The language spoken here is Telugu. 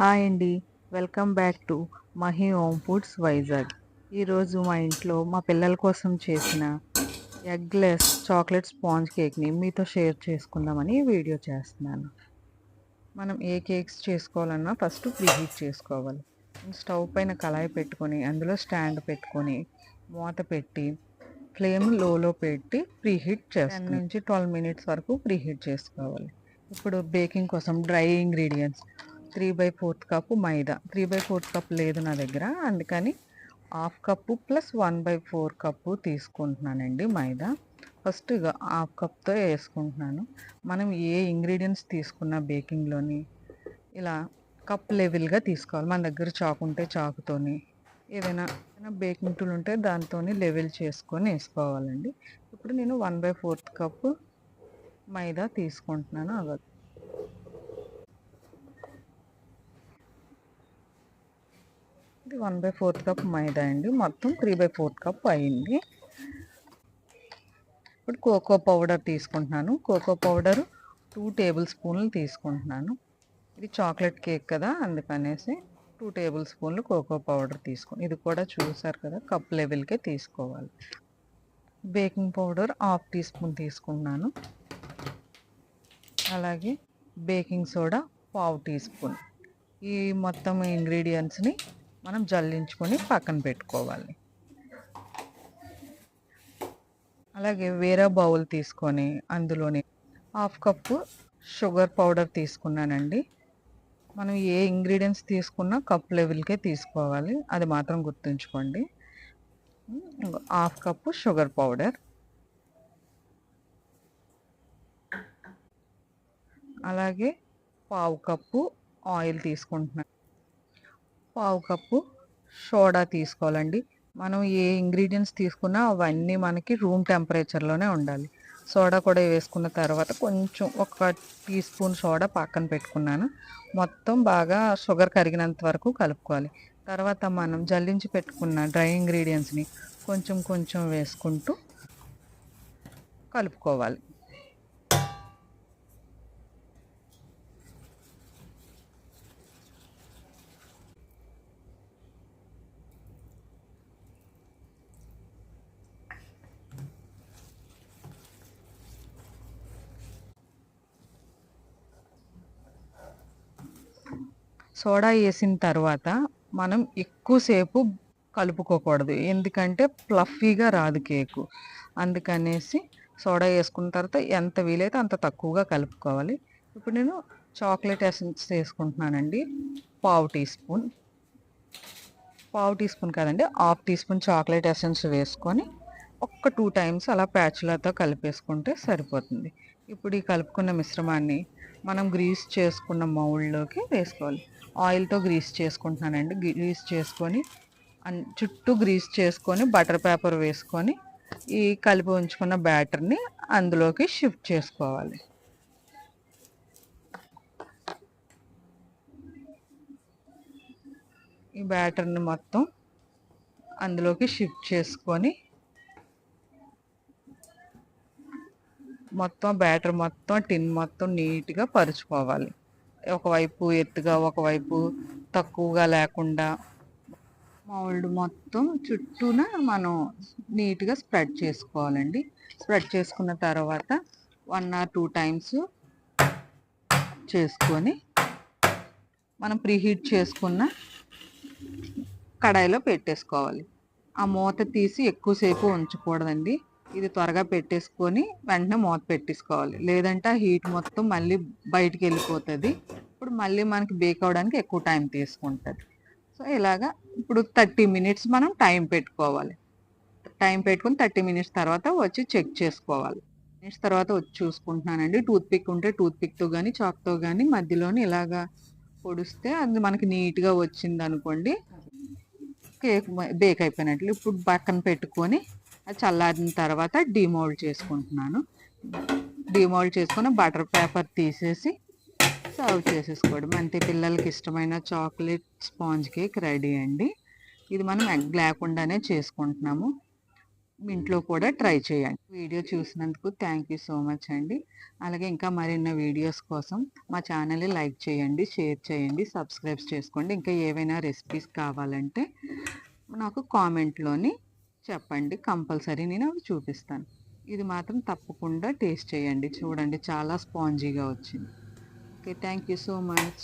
హాయ్ అండి. Welcome back to Mahi home foods Vizag. ఈరోజు మా ఇంట్లో మా పిల్లల కోసం చేసిన ఎగ్లెస్ చాక్లెట్ స్పాంజ్ కేక్ని మీతో షేర్ చేసుకుందామని వీడియో చేస్తున్నాను. మనం ఏ కేక్స్ చేసుకోవాలన్నా ఫస్ట్ ప్రీహీట్ చేసుకోవాలి. స్టవ్ పైన కళాయి పెట్టుకొని అందులో స్టాండ్ పెట్టుకొని మూత పెట్టి ఫ్లేమ్ లోలో పెట్టి ప్రీహీట్ చేస్తాం నుంచి ట్వెల్వ్ మినిట్స్ వరకు ప్రీహీట్ చేసుకోవాలి. ఇప్పుడు బేకింగ్ కోసం dry ingredients three by fourth cup maida. Three by fourth cup లేదు నా దగ్గర. అందుకని half cup plus one by four cup తీసుకుంటున్నానండి మైదా. ఫస్ట్ ఇక హాఫ్ కప్తో వేసుకుంటున్నాను. మనం ఏ ఇంగ్రీడియంట్స్ తీసుకున్న బేకింగ్లోని ఇలా కప్ లెవెల్గా తీసుకోవాలి. మన దగ్గర చాకు ఉంటే చాకుతోని ఏదైనా ఏదైనా బేకింగ్ టూల్ ఉంటే దాంతో లెవెల్ చేసుకొని వేసుకోవాలండి. ఇప్పుడు నేను one by fourth cup maida తీసుకుంటున్నాను. ఇది one by fourth cup maida అండి. మొత్తం త్రీ బై ఫోర్త్ కప్ అయింది. ఇప్పుడు కోకో పౌడర్ తీసుకుంటున్నాను. కోకో పౌడర్ టూ టేబుల్ స్పూన్లు తీసుకుంటున్నాను. ఇది చాక్లెట్ కేక్ కదా అందుకనేసి టూ టేబుల్ స్పూన్లు కోకో పౌడర్ తీసుకుని ఇది కూడా చూసారు కదా కప్ లెవెల్కే తీసుకోవాలి. Baking powder half teaspoon తీసుకున్నాను. అలాగే బేకింగ్ సోడా పావు టీ స్పూన్. ఈ మొత్తం ఇంగ్రీడియంట్స్ని మనం జల్లించుకొని పక్కన పెట్టుకోవాలి. అలాగే వేరే బౌల్ తీసుకొని అందులోని హాఫ్ కప్పు షుగర్ పౌడర్ తీసుకున్నానండి. మనం ఏ ఇంగ్రీడియంట్స్ తీసుకున్నా కప్ లెవెల్కే తీసుకోవాలి. అది మాత్రం గుర్తుంచుకోండి. Half cup sugar powder. అలాగే పావు కప్పు ఆయిల్ తీసుకుంటున్నాను. పావు కప్పు సోడా తీసుకోవాలండి. మనం ఏ ఇంగ్రీడియంట్స్ తీసుకున్నా అవన్నీ మనకి రూమ్ టెంపరేచర్లోనే ఉండాలి. సోడా కూడా వేసుకున్న తర్వాత కొంచెం ఒక టీ స్పూన్ సోడా పక్కన పెట్టుకున్నాను. మొత్తం బాగా షుగర్ కరిగినంత వరకు కలుపుకోవాలి. తర్వాత మనం జల్లించి పెట్టుకున్న డ్రై ఇంగ్రీడియంట్స్ని కొంచెం కొంచెం వేసుకుంటూ కలుపుకోవాలి. సోడా వేసిన తర్వాత మనం ఎక్కువసేపు కలుపుకోకూడదు. ఎందుకంటే ఫ్లఫీగా రాదు కేకు. అందుకనేసి సోడా వేసుకున్న తర్వాత ఎంత వీలైతే అంత తక్కువగా కలుపుకోవాలి. ఇప్పుడు నేను చాక్లెట్ ఎసెన్స్ వేసుకుంటున్నానండి. పావు టీ స్పూన్. పావు టీ స్పూన్ కాదండి half teaspoon chocolate essence వేసుకొని ఒక్క టూ టైమ్స్ అలా ప్యాచ్లతో కలిపేసుకుంటే సరిపోతుంది. ఇప్పుడు ఈ కలుపుకున్న మిశ్రమాన్ని మనం గ్రీస్ చేసుకున్న మౌల్డ్లోకి వేసుకోవాలి. ఆయిల్తో గ్రీస్ చేసుకుంటున్నానండి. గ్రీస్ చేసుకొని చుట్టూ గ్రీస్ చేసుకొని బటర్ పేపర్ వేసుకొని ఈ కలిపి ఉంచుకున్న బ్యాటర్ని అందులోకి షిఫ్ట్ చేసుకోవాలి. ఈ బ్యాటర్ని మొత్తం అందులోకి షిఫ్ట్ చేసుకొని మొత్తం బ్యాటర్ మొత్తం టిన్ మొత్తం నీట్గా పరుచుకోవాలి. ఒకవైపు ఎత్తుగా ఒకవైపు తక్కువగా లేకుండా మౌల్డ్ మొత్తం చుట్టూన మనం నీట్గా స్ప్రెడ్ చేసుకోవాలండి. స్ప్రెడ్ చేసుకున్న తర్వాత వన్ ఆర్ టూ టైమ్స్ చేసుకొని మనం ప్రీహీట్ చేసుకున్న కడాయిలో పెట్టేసుకోవాలి. ఆ మూత తీసి ఎక్కువసేపు ఉంచకూడదండి. ఇది త్వరగా పెట్టేసుకొని వెంటనే మూత పెట్టేసుకోవాలి. లేదంటే ఆ హీట్ మొత్తం మళ్ళీ బయటికి వెళ్ళిపోతుంది. ఇప్పుడు మళ్ళీ మనకి బేక్ అవడానికి ఎక్కువ టైం తీసుకుంటుంది. సో ఇలాగా ఇప్పుడు థర్టీ మినిట్స్ మనం టైం పెట్టుకోవాలి. టైం పెట్టుకుని థర్టీ మినిట్స్ తర్వాత వచ్చి చెక్ చేసుకోవాలి. మినిట్స్ తర్వాత వచ్చి చూసుకుంటున్నానండి. టూత్ పిక్ ఉంటే టూత్ పిక్తో కానీ చాక్తో కానీ మధ్యలోని ఇలాగా పొడిస్తే అది మనకి నీట్గా వచ్చింది అనుకోండి కేక్ బేక్ అయిపోయినట్లు. ఇప్పుడు పక్కన పెట్టుకొని చల్లారిన తర్వాత డిమోల్డ్ చేసుకుంటున్నాను. డిమోల్డ్ చేసుకుని బటర్ పేపర్ తీసేసి సర్వ్ చేసేసుకోవడం. అంతే పిల్లలకి ఇష్టమైన చాక్లెట్ స్పాంజ్ కేక్ రెడీ అండి. ఇది మనం ఎగ్ లేకుండానే చేసుకుంటున్నాము. ఇంట్లో కూడా ట్రై చేయండి. వీడియో చూసినందుకు థ్యాంక్ యూ సో మచ్ అండి. అలాగే ఇంకా మరిన్న వీడియోస్ కోసం మా ఛానల్ని లైక్ చేయండి షేర్ చేయండి సబ్స్క్రైబ్ చేసుకోండి. ఇంకా ఏవైనా రెసిపీస్ కావాలంటే నాకు కామెంట్లోని చెప్పండి. కంపల్సరీ నేను అవి చూపిస్తాను. ఇది మాత్రం తప్పకుండా టేస్ట్ చేయండి. చూడండి చాలా స్పాంజీగా వచ్చింది. Okay thank you so much.